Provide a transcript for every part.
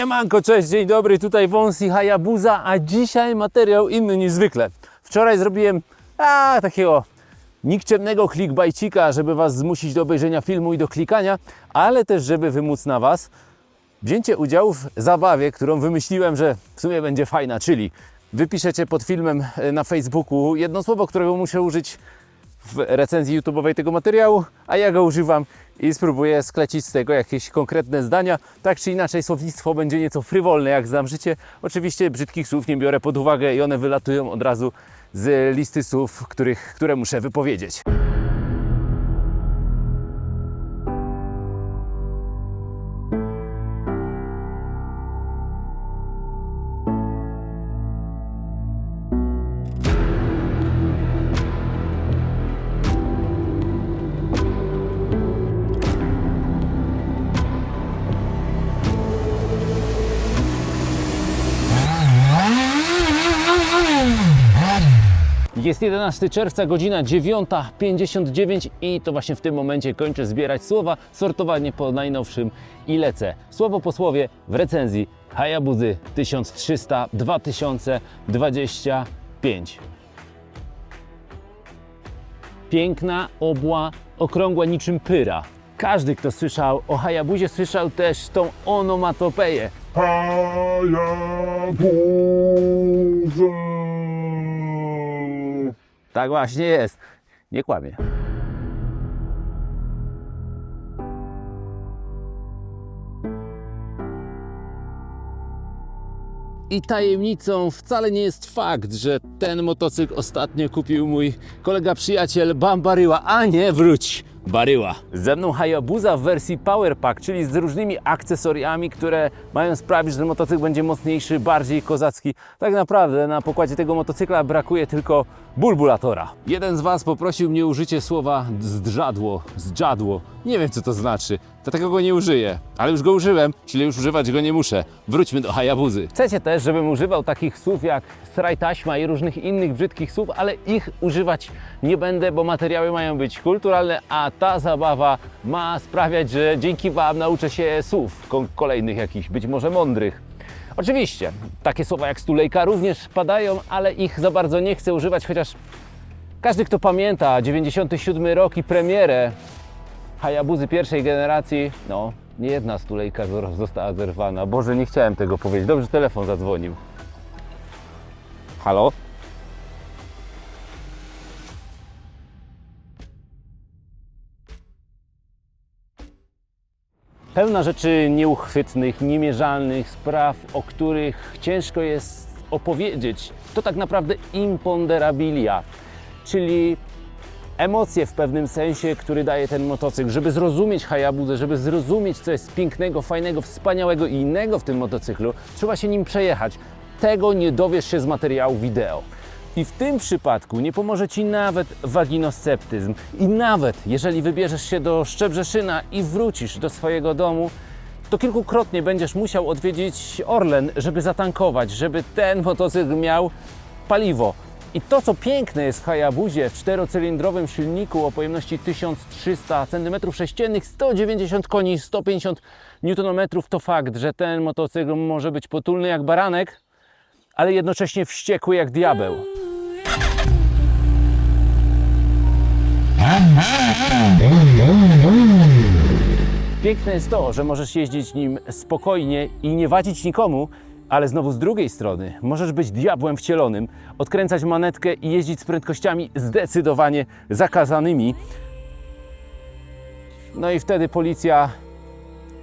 Siemanko, cześć, dzień dobry, tutaj Wąsi Hayabusa, a dzisiaj materiał inny niż zwykle. Wczoraj zrobiłem a, takiego nikczemnego clickbaitika, żeby Was zmusić do obejrzenia filmu i do klikania, ale też żeby wymóc na Was wzięcie udziału w zabawie, którą wymyśliłem, że w sumie będzie fajna, czyli wypiszecie pod filmem e, na Facebooku jedno słowo, którego muszę użyć w recenzji YouTube'owej tego materiału, a ja go używam i spróbuję sklecić z tego jakieś konkretne zdania. Tak czy inaczej słownictwo będzie nieco frywolne, jak znam życie. Oczywiście brzydkich słów nie biorę pod uwagę i one wylatują od razu z listy słów, których, które muszę wypowiedzieć. Jest 11 czerwca, godzina 9.59 i to właśnie w tym momencie kończę zbierać słowa, sortowanie po najnowszym i lecę. Słowo po słowie w recenzji Hayabuzy 1300 2025. Piękna, obła, okrągła niczym pyra. Każdy, kto słyszał o Hayabuzie, słyszał też tą onomatopeję. Hayabusa. Tak właśnie jest. Nie kłamie. I tajemnicą wcale nie jest fakt, że ten motocykl ostatnio kupił mój kolega przyjaciel Bambaryła, a nie wróć Baryła. Ze mną Hayabusa w wersji Power Pack, czyli z różnymi akcesoriami, które mają sprawić, że ten motocykl będzie mocniejszy, bardziej kozacki. Tak naprawdę na pokładzie tego motocykla brakuje tylko bulbulatora. Jeden z Was poprosił mnie o użycie słowa zdrzadło, zdrzadło. Nie wiem co to znaczy, dlatego go nie użyję, ale już go użyłem, czyli już używać go nie muszę. Wróćmy do Hayabuzy. Chcecie też, żebym używał takich słów jak straj taśma i różnych innych brzydkich słów, ale ich używać nie będę, bo materiały mają być kulturalne, a ta zabawa ma sprawiać, że dzięki Wam nauczę się słów ko- kolejnych jakichś, być może mądrych. Oczywiście, takie słowa jak stulejka również padają, ale ich za bardzo nie chcę używać, chociaż każdy, kto pamięta 97 rok i premierę Hayabuzy pierwszej generacji, no, nie jedna stulejka została zerwana. Boże, nie chciałem tego powiedzieć. Dobrze, telefon zadzwonił. Halo? Pełna rzeczy nieuchwytnych, niemierzalnych, spraw, o których ciężko jest opowiedzieć. To tak naprawdę imponderabilia, czyli emocje w pewnym sensie, który daje ten motocykl. Żeby zrozumieć Hayabusę, żeby zrozumieć, co jest pięknego, fajnego, wspaniałego i innego w tym motocyklu, trzeba się nim przejechać. Tego nie dowiesz się z materiału wideo. I w tym przypadku nie pomoże Ci nawet waginosceptyzm. I nawet jeżeli wybierzesz się do Szczebrzeszyna i wrócisz do swojego domu, to kilkukrotnie będziesz musiał odwiedzić Orlen, żeby zatankować, żeby ten motocykl miał paliwo. I to, co piękne jest w Hayabusie, w czterocylindrowym silniku o pojemności 1300 cm3, 190 koni, 150 Nm, to fakt, że ten motocykl może być potulny jak baranek, ale jednocześnie wściekły jak diabeł. Piękne jest to, że możesz jeździć nim spokojnie i nie wadzić nikomu, ale znowu z drugiej strony możesz być diabłem wcielonym, odkręcać manetkę i jeździć z prędkościami zdecydowanie zakazanymi. No i wtedy policja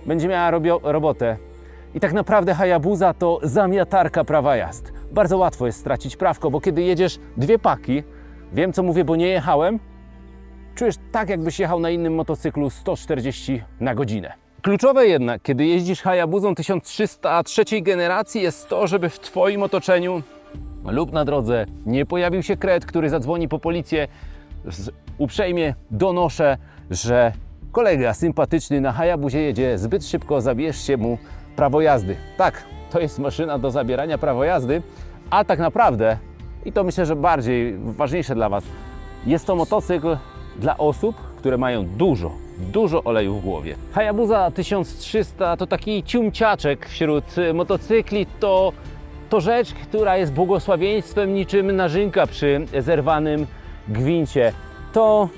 będzie miała robotę. I tak naprawdę Hayabusa to zamiatarka prawa jazd. Bardzo łatwo jest stracić prawko, bo kiedy jedziesz dwie paki, wiem co mówię, bo nie jechałem, czujesz tak, jakbyś jechał na innym motocyklu 140 na godzinę. Kluczowe jednak, kiedy jeździsz Hayabusą 1303 generacji, jest to, żeby w Twoim otoczeniu lub na drodze nie pojawił się kret, który zadzwoni po policję. Uprzejmie donoszę, że kolega sympatyczny na Hayabusie jedzie zbyt szybko, zabierzcie mu prawo jazdy. Tak, to jest maszyna do zabierania prawa jazdy, a tak naprawdę, i to myślę, że bardziej ważniejsze dla Was, jest to motocykl dla osób, które mają dużo, dużo oleju w głowie. Hayabusa 1300 to taki ciumciaczek wśród y, motocykli, to, to rzecz, która jest błogosławieństwem niczym narzynka przy zerwanym gwincie. To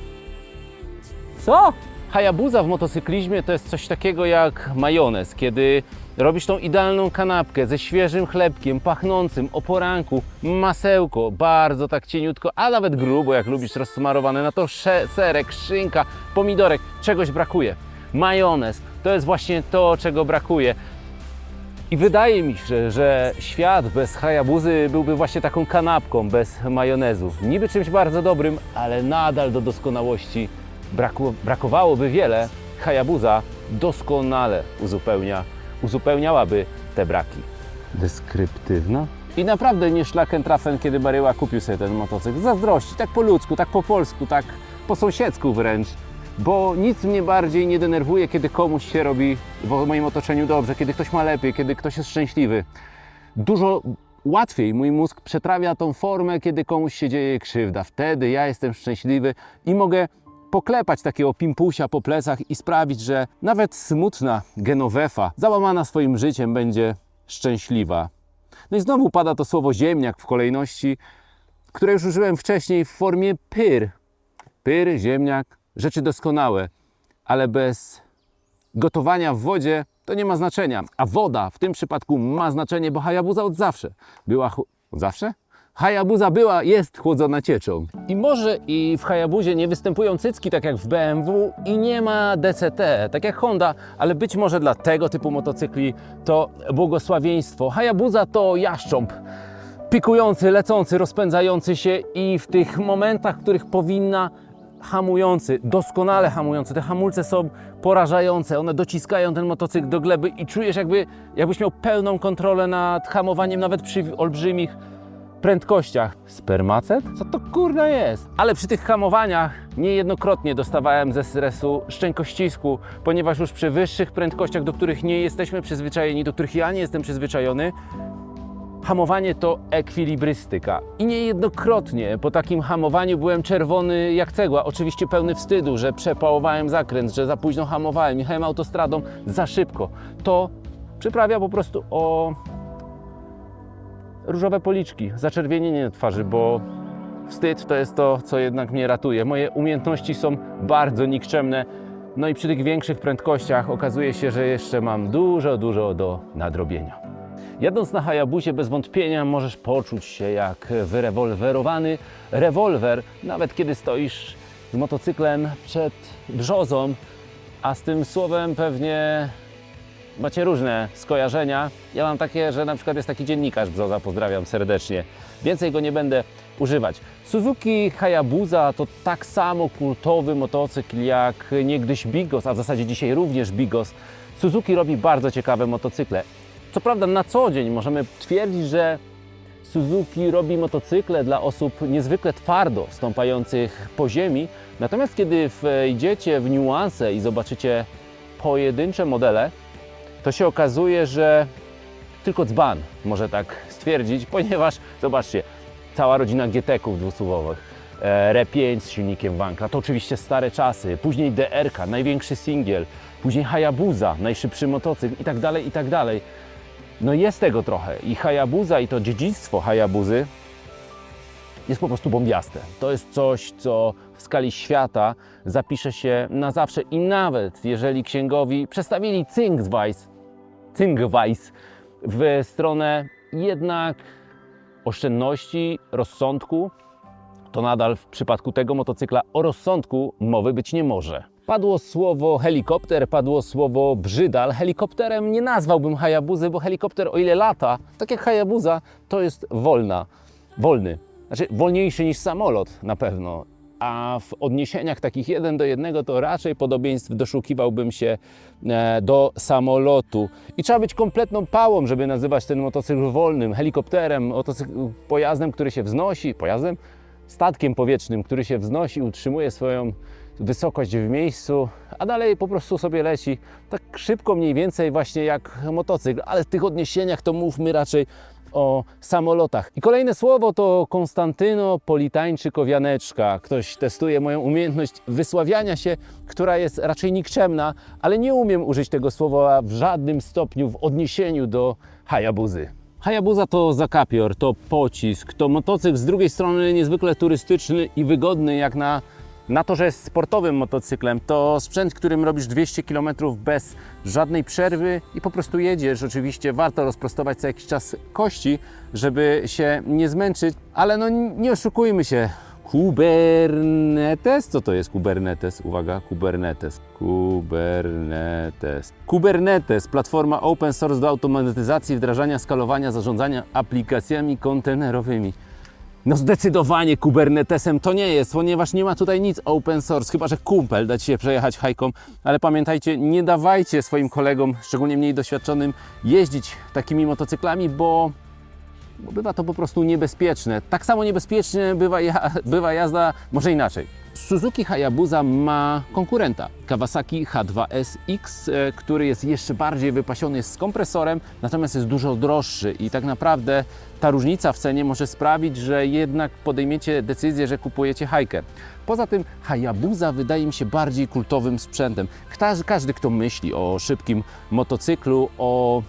co? Hayabusa w motocyklizmie to jest coś takiego jak majonez, kiedy robisz tą idealną kanapkę ze świeżym chlebkiem, pachnącym, o poranku, masełko, bardzo tak cieniutko, a nawet grubo, jak lubisz rozsmarowane, na to serek, szynka, pomidorek, czegoś brakuje. Majonez to jest właśnie to, czego brakuje. I wydaje mi się, że świat bez Hayabuzy byłby właśnie taką kanapką bez majonezu. Niby czymś bardzo dobrym, ale nadal do doskonałości braku, brakowałoby wiele. Hayabusa doskonale uzupełnia, uzupełniałaby te braki. Deskryptywna? I naprawdę nie szlaken trafen, kiedy Baryła kupił sobie ten motocykl. Zazdrości, tak po ludzku, tak po polsku, tak po sąsiedzku wręcz. Bo nic mnie bardziej nie denerwuje, kiedy komuś się robi w moim otoczeniu dobrze, kiedy ktoś ma lepiej, kiedy ktoś jest szczęśliwy. Dużo łatwiej mój mózg przetrawia tą formę, kiedy komuś się dzieje krzywda. Wtedy ja jestem szczęśliwy i mogę poklepać takiego pimpusia po plecach i sprawić, że nawet smutna Genovefa, załamana swoim życiem, będzie szczęśliwa. No i znowu pada to słowo ziemniak w kolejności, które już użyłem wcześniej w formie pyr. Pyr, ziemniak, rzeczy doskonałe, ale bez gotowania w wodzie to nie ma znaczenia. A woda w tym przypadku ma znaczenie, bo Hayabusa od zawsze była. Od zawsze? Hayabusa była, jest chłodzona cieczą. I może i w Hayabusie nie występują cycki tak jak w BMW i nie ma DCT, tak jak Honda, ale być może dla tego typu motocykli to błogosławieństwo. Hayabusa to jaszcząb pikujący, lecący, rozpędzający się i w tych momentach, w których powinna hamujący, doskonale hamujący. Te hamulce są porażające, one dociskają ten motocykl do gleby i czujesz jakby, jakbyś miał pełną kontrolę nad hamowaniem nawet przy olbrzymich prędkościach. Spermacet? Co to kurna jest? Ale przy tych hamowaniach niejednokrotnie dostawałem ze stresu szczękościsku, ponieważ już przy wyższych prędkościach, do których nie jesteśmy przyzwyczajeni, do których ja nie jestem przyzwyczajony, Hamowanie to ekwilibrystyka. I niejednokrotnie po takim hamowaniu byłem czerwony jak cegła. Oczywiście pełny wstydu, że przepałowałem zakręt, że za późno hamowałem, jechałem autostradą za szybko. To przyprawia po prostu o różowe policzki, zaczerwienienie twarzy, bo wstyd to jest to, co jednak mnie ratuje. Moje umiejętności są bardzo nikczemne. No i przy tych większych prędkościach okazuje się, że jeszcze mam dużo, dużo do nadrobienia. Jadąc na Hayabusie bez wątpienia możesz poczuć się jak wyrewolwerowany rewolwer, nawet kiedy stoisz z motocyklem przed brzozą, a z tym słowem pewnie macie różne skojarzenia. Ja mam takie, że na przykład jest taki dziennikarz Brzoza, pozdrawiam serdecznie. Więcej go nie będę używać. Suzuki Hayabusa to tak samo kultowy motocykl jak niegdyś Bigos, a w zasadzie dzisiaj również Bigos. Suzuki robi bardzo ciekawe motocykle. Co prawda na co dzień możemy twierdzić, że Suzuki robi motocykle dla osób niezwykle twardo stąpających po ziemi, natomiast kiedy wejdziecie w niuanse i zobaczycie pojedyncze modele, to się okazuje, że tylko dzban może tak stwierdzić, ponieważ zobaczcie, cała rodzina GT-ków dwusuwowych, e, RE5 z silnikiem Wankla, to oczywiście stare czasy, później DR-ka, największy singiel, później Hayabusa, najszybszy motocykl i tak dalej, i tak dalej. No jest tego trochę. I Hayabusa i to dziedzictwo Hayabuzy jest po prostu bombiaste. To jest coś, co w skali świata zapisze się na zawsze i nawet jeżeli księgowi przestawili Zinkgweiss, Zinkgweiss w stronę jednak oszczędności, rozsądku, to nadal w przypadku tego motocykla o rozsądku mowy być nie może. Padło słowo helikopter, padło słowo brzydal. Helikopterem nie nazwałbym Hayabuzy, bo helikopter o ile lata, tak jak Hayabusa, to jest wolna, wolny. Znaczy wolniejszy niż samolot na pewno. A w odniesieniach takich jeden do jednego to raczej podobieństw doszukiwałbym się e, do samolotu. I trzeba być kompletną pałą, żeby nazywać ten motocykl wolnym, helikopterem, pojazdem, który się wznosi, pojazdem, statkiem powietrznym, który się wznosi, utrzymuje swoją wysokość w miejscu, a dalej po prostu sobie leci tak szybko mniej więcej właśnie jak motocykl, ale w tych odniesieniach to mówmy raczej o samolotach. I kolejne słowo to Konstantyno Politańczyk-Owianeczka. Ktoś testuje moją umiejętność wysławiania się, która jest raczej nikczemna, ale nie umiem użyć tego słowa w żadnym stopniu w odniesieniu do Hayabuzy. Hayabusa to zakapior, to pocisk, to motocykl z drugiej strony niezwykle turystyczny i wygodny jak na, na to, że jest sportowym motocyklem. To sprzęt, którym robisz 200 km bez żadnej przerwy i po prostu jedziesz. Oczywiście warto rozprostować co jakiś czas kości, żeby się nie zmęczyć, ale no nie oszukujmy się. Kubernetes? Co to jest Kubernetes? Uwaga, Kubernetes. Kubernetes. Kubernetes, platforma open source do automatyzacji, wdrażania, skalowania, zarządzania aplikacjami kontenerowymi. No zdecydowanie Kubernetesem to nie jest, ponieważ nie ma tutaj nic open source, chyba że kumpel da Ci się przejechać hajką, ale pamiętajcie, nie dawajcie swoim kolegom, szczególnie mniej doświadczonym, jeździć takimi motocyklami, bo bo bywa to po prostu niebezpieczne. Tak samo niebezpieczne bywa, ja, bywa jazda, może inaczej. Suzuki Hayabusa ma konkurenta Kawasaki H2SX, e, który jest jeszcze bardziej wypasiony z kompresorem, natomiast jest dużo droższy i tak naprawdę ta różnica w cenie może sprawić, że jednak podejmiecie decyzję, że kupujecie hajkę. Poza tym Hayabusa wydaje mi się bardziej kultowym sprzętem. Każdy, kto myśli o szybkim motocyklu, o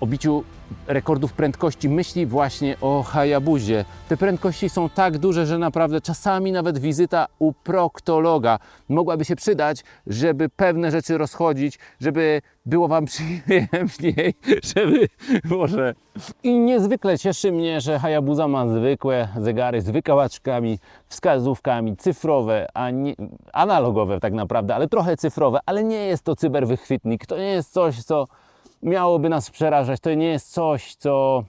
o biciu rekordów prędkości myśli właśnie o Hayabusie. Te prędkości są tak duże, że naprawdę czasami nawet wizyta u proktologa mogłaby się przydać, żeby pewne rzeczy rozchodzić, żeby było Wam przyjemniej, żeby może... I niezwykle cieszy mnie, że Hayabusa ma zwykłe zegary z wykałaczkami, wskazówkami cyfrowe, a nie, analogowe tak naprawdę, ale trochę cyfrowe, ale nie jest to cyberwychwytnik, to nie jest coś, co miałoby nas przerażać. To nie jest coś, co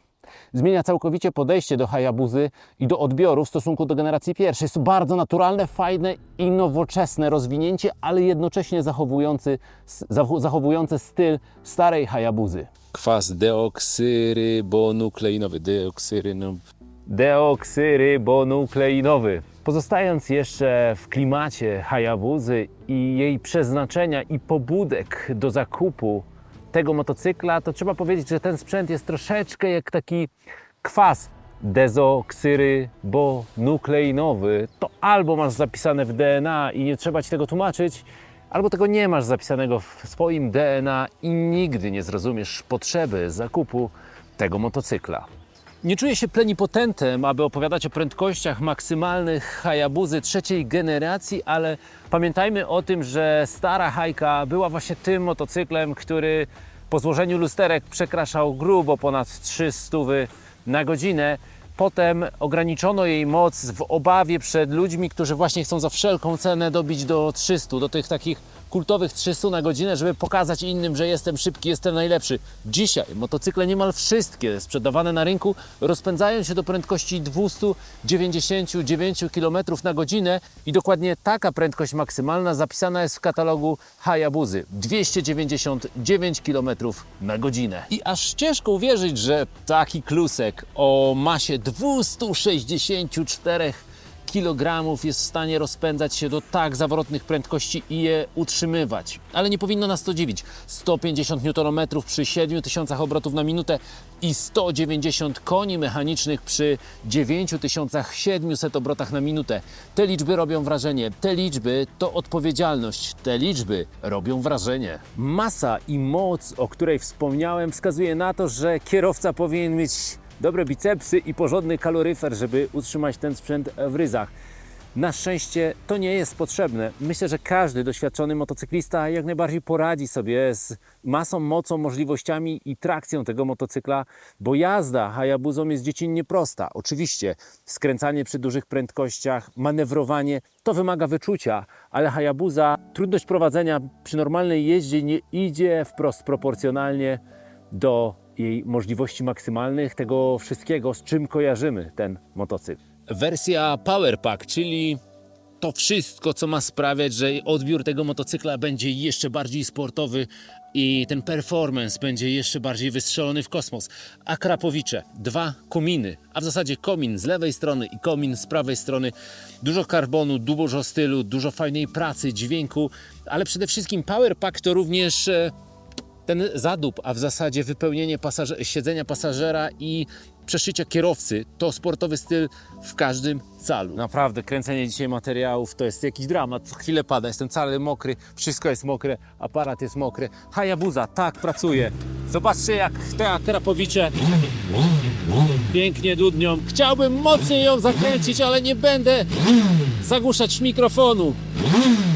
zmienia całkowicie podejście do Hayabusy i do odbioru w stosunku do generacji pierwszej. Jest to bardzo naturalne, fajne i nowoczesne rozwinięcie, ale jednocześnie zachowujący, zachowujące styl starej Hayabusy. Kwas deoksyrybonukleinowy. Deoksyryno... Deoksyrybonukleinowy. Pozostając jeszcze w klimacie Hayabusy i jej przeznaczenia i pobudek do zakupu tego motocykla, to trzeba powiedzieć, że ten sprzęt jest troszeczkę jak taki kwas dezoksyrybonukleinowny. To albo masz zapisane w DNA i nie trzeba ci tego tłumaczyć, albo tego nie masz zapisanego w swoim DNA i nigdy nie zrozumiesz potrzeby zakupu tego motocykla. Nie czuję się plenipotentem, aby opowiadać o prędkościach maksymalnych Hayabuzy trzeciej generacji, ale pamiętajmy o tym, że stara Hajka była właśnie tym motocyklem, który po złożeniu lusterek przekraczał grubo ponad 300 na godzinę. Potem ograniczono jej moc w obawie przed ludźmi, którzy właśnie chcą za wszelką cenę dobić do 300, do tych takich kultowych 300 na godzinę, żeby pokazać innym, że jestem szybki, jestem najlepszy. Dzisiaj motocykle niemal wszystkie sprzedawane na rynku rozpędzają się do prędkości 299 km na godzinę i dokładnie taka prędkość maksymalna zapisana jest w katalogu Hayabuzy 299 km na godzinę. I aż ciężko uwierzyć, że taki klusek o masie 264 kilogramów jest w stanie rozpędzać się do tak zawrotnych prędkości i je utrzymywać. Ale nie powinno nas to dziwić. 150 Nm przy 7000 obrotów na minutę i 190 koni mechanicznych przy 9700 obrotach na minutę. Te liczby robią wrażenie. Te liczby to odpowiedzialność. Te liczby robią wrażenie. Masa i moc, o której wspomniałem, wskazuje na to, że kierowca powinien mieć dobre bicepsy i porządny kaloryfer, żeby utrzymać ten sprzęt w ryzach. Na szczęście to nie jest potrzebne. Myślę, że każdy doświadczony motocyklista jak najbardziej poradzi sobie z masą, mocą, możliwościami i trakcją tego motocykla, bo jazda Hayabuzą jest dziecinnie prosta. Oczywiście skręcanie przy dużych prędkościach, manewrowanie to wymaga wyczucia, ale Hayabusa trudność prowadzenia przy normalnej jeździe nie idzie wprost proporcjonalnie do jej możliwości maksymalnych, tego wszystkiego, z czym kojarzymy ten motocykl. Wersja Power Pack, czyli to wszystko, co ma sprawiać, że odbiór tego motocykla będzie jeszcze bardziej sportowy i ten performance będzie jeszcze bardziej wystrzelony w kosmos. A Krapowicze, dwa kominy, a w zasadzie komin z lewej strony i komin z prawej strony. Dużo karbonu, dużo stylu, dużo fajnej pracy, dźwięku, ale przede wszystkim Power Pack to również e, ten zadób, a w zasadzie wypełnienie siedzenia pasażera i przeszycia kierowcy to sportowy styl w każdym calu. Naprawdę, kręcenie dzisiaj materiałów to jest jakiś dramat. Co chwilę pada, jestem cały mokry, wszystko jest mokre, aparat jest mokry. Hayabusa, tak, pracuje. Zobaczcie, jak te krapowicze pięknie dudnią. Chciałbym mocniej ją zakręcić, ale nie będę zagłuszać mikrofonu.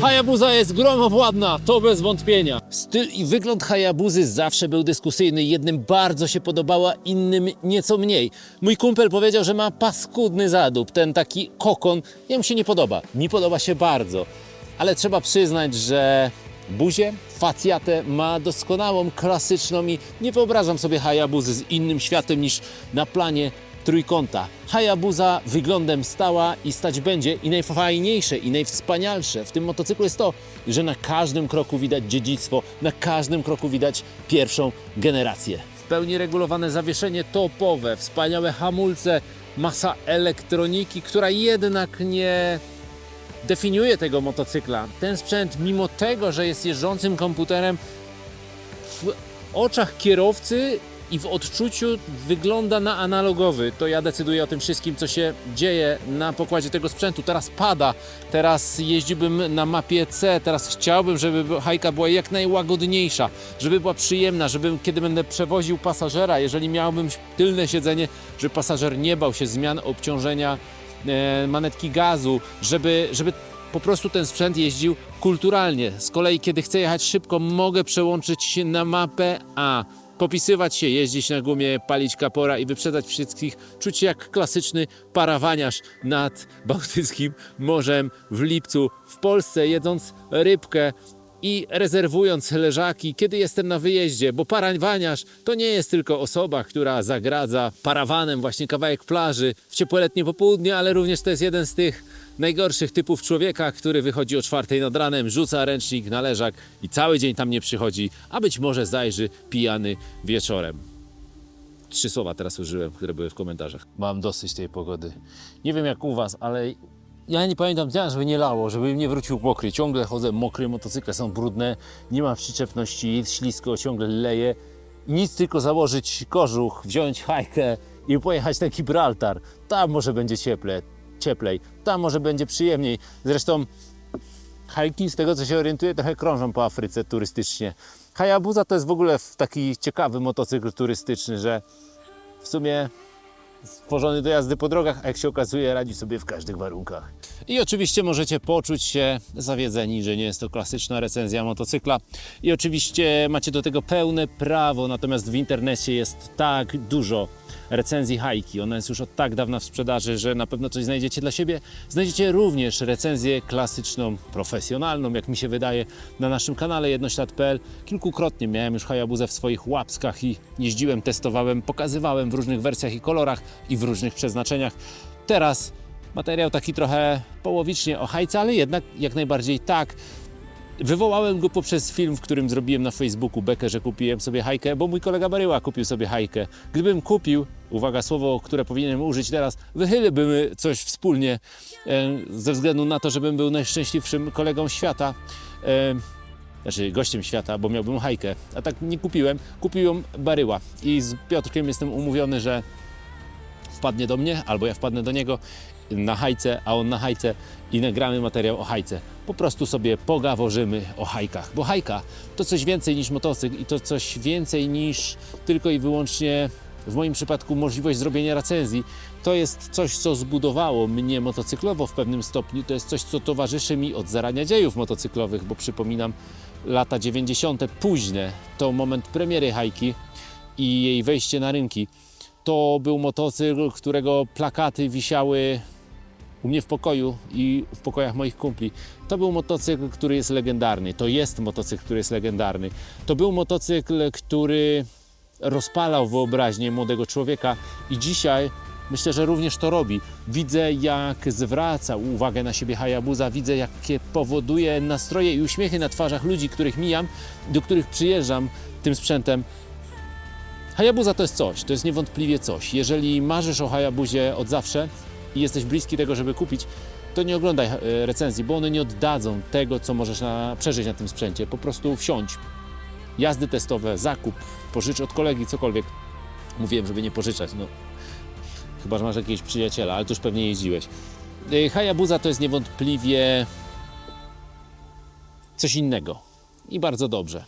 Hayabusa jest gromowładna, to bez wątpienia. Styl i wygląd Hayabuzy zawsze był dyskusyjny. Jednym bardzo się podobała, innym nieco mniej. Mój kumpel powiedział, że ma paskudny zadób, ten taki kokon. Jemu się nie podoba. Mi podoba się bardzo. Ale trzeba przyznać, że buzię, facjatę ma doskonałą, klasyczną i nie wyobrażam sobie Hayabuzy z innym światem niż na planie trójkąta. Hayabusa wyglądem stała i stać będzie i najfajniejsze i najwspanialsze w tym motocyklu jest to, że na każdym kroku widać dziedzictwo, na każdym kroku widać pierwszą generację. W pełni regulowane zawieszenie topowe, wspaniałe hamulce, masa elektroniki, która jednak nie definiuje tego motocykla. Ten sprzęt, mimo tego, że jest jeżdżącym komputerem, w oczach kierowcy i w odczuciu wygląda na analogowy. To ja decyduję o tym wszystkim, co się dzieje na pokładzie tego sprzętu. Teraz pada, teraz jeździłbym na mapie C, teraz chciałbym, żeby hajka była jak najłagodniejsza, żeby była przyjemna, żeby kiedy będę przewoził pasażera, jeżeli miałbym tylne siedzenie, żeby pasażer nie bał się zmian obciążenia manetki gazu, żeby, żeby po prostu ten sprzęt jeździł kulturalnie. Z kolei, kiedy chcę jechać szybko, mogę przełączyć się na mapę A. Popisywać się, jeździć na gumie, palić kapora i wyprzedzać wszystkich, czuć się jak klasyczny parawaniarz nad Bałtyckim Morzem w lipcu w Polsce, jedząc rybkę i rezerwując leżaki, kiedy jestem na wyjeździe, bo parawaniarz to nie jest tylko osoba, która zagradza parawanem właśnie kawałek plaży w ciepłe letnie popołudnie, ale również to jest jeden z tych najgorszych typów człowieka, który wychodzi o czwartej nad ranem, rzuca ręcznik na leżak i cały dzień tam nie przychodzi, a być może zajrzy pijany wieczorem. Trzy słowa teraz użyłem, które były w komentarzach. Mam dosyć tej pogody. Nie wiem jak u Was, ale ja nie pamiętam dnia, żeby nie lało, żeby nie wrócił mokry. Ciągle chodzę mokry, motocykle są brudne, nie ma przyczepności, jest ślisko, ciągle leje. Nic tylko założyć kożuch, wziąć hajkę i pojechać na Gibraltar. Tam może będzie cieple, cieplej, tam może będzie przyjemniej. Zresztą hajki, z tego co się orientuję, trochę krążą po Afryce turystycznie. Hayabusa to jest w ogóle taki ciekawy motocykl turystyczny, że w sumie stworzony do jazdy po drogach, a jak się okazuje, radzi sobie w każdych warunkach. I oczywiście możecie poczuć się zawiedzeni, że nie jest to klasyczna recenzja motocykla. I oczywiście macie do tego pełne prawo, natomiast w internecie jest tak dużo recenzji hajki. Ona jest już od tak dawna w sprzedaży, że na pewno coś znajdziecie dla siebie. Znajdziecie również recenzję klasyczną, profesjonalną, jak mi się wydaje, na naszym kanale jednoślad.pl. Kilkukrotnie miałem już Hayabusę w swoich łapskach i jeździłem, testowałem, pokazywałem w różnych wersjach i kolorach i w różnych przeznaczeniach. Teraz materiał taki trochę połowicznie o hajce, ale jednak jak najbardziej tak. Wywołałem go poprzez film, w którym zrobiłem na Facebooku bekę, że kupiłem sobie hajkę, bo mój kolega Baryła kupił sobie hajkę. Gdybym kupił, uwaga, słowo, które powinienem użyć teraz, wychylilibyśmy coś wspólnie e, ze względu na to, żebym był najszczęśliwszym kolegą świata. E, znaczy gościem świata, bo miałbym hajkę, a tak nie kupiłem. Kupiłem Baryła i z Piotrkiem jestem umówiony, że wpadnie do mnie, albo ja wpadnę do niego na hajce, a on na hajce i nagramy materiał o hajce. Po prostu sobie pogaworzymy o hajkach, bo hajka to coś więcej niż motocykl i to coś więcej niż tylko i wyłącznie w moim przypadku możliwość zrobienia recenzji. To jest coś, co zbudowało mnie motocyklowo w pewnym stopniu. To jest coś, co towarzyszy mi od zarania dziejów motocyklowych, bo przypominam lata 90. późne to moment premiery hajki i jej wejście na rynki. To był motocykl, którego plakaty wisiały u mnie w pokoju i w pokojach moich kumpli. To był motocykl, który jest legendarny. To jest motocykl, który jest legendarny. To był motocykl, który rozpalał wyobraźnię młodego człowieka i dzisiaj myślę, że również to robi. Widzę, jak zwraca uwagę na siebie Hayabusa, widzę, jakie powoduje nastroje i uśmiechy na twarzach ludzi, których mijam, do których przyjeżdżam tym sprzętem. Hayabusa to jest coś, to jest niewątpliwie coś. Jeżeli marzysz o Hayabusie od zawsze i jesteś bliski tego, żeby kupić, to nie oglądaj e, recenzji, bo one nie oddadzą tego, co możesz na, przeżyć na tym sprzęcie. Po prostu wsiądź, jazdy testowe, zakup, pożycz od kolegi, cokolwiek. Mówiłem, żeby nie pożyczać, no chyba, że masz jakiegoś przyjaciela, ale to już pewnie jeździłeś. Y, Hayabusa to jest niewątpliwie coś innego i bardzo dobrze.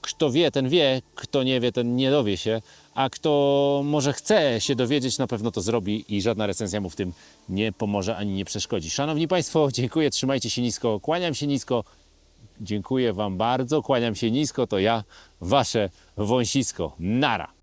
Kto wie, ten wie, kto nie wie, ten nie dowie się, a kto może chce się dowiedzieć, na pewno to zrobi i żadna recenzja mu w tym nie pomoże ani nie przeszkodzi. Szanowni Państwo, dziękuję, trzymajcie się nisko, kłaniam się nisko, dziękuję Wam bardzo, kłaniam się nisko, to ja, Wasze wąsisko. Nara!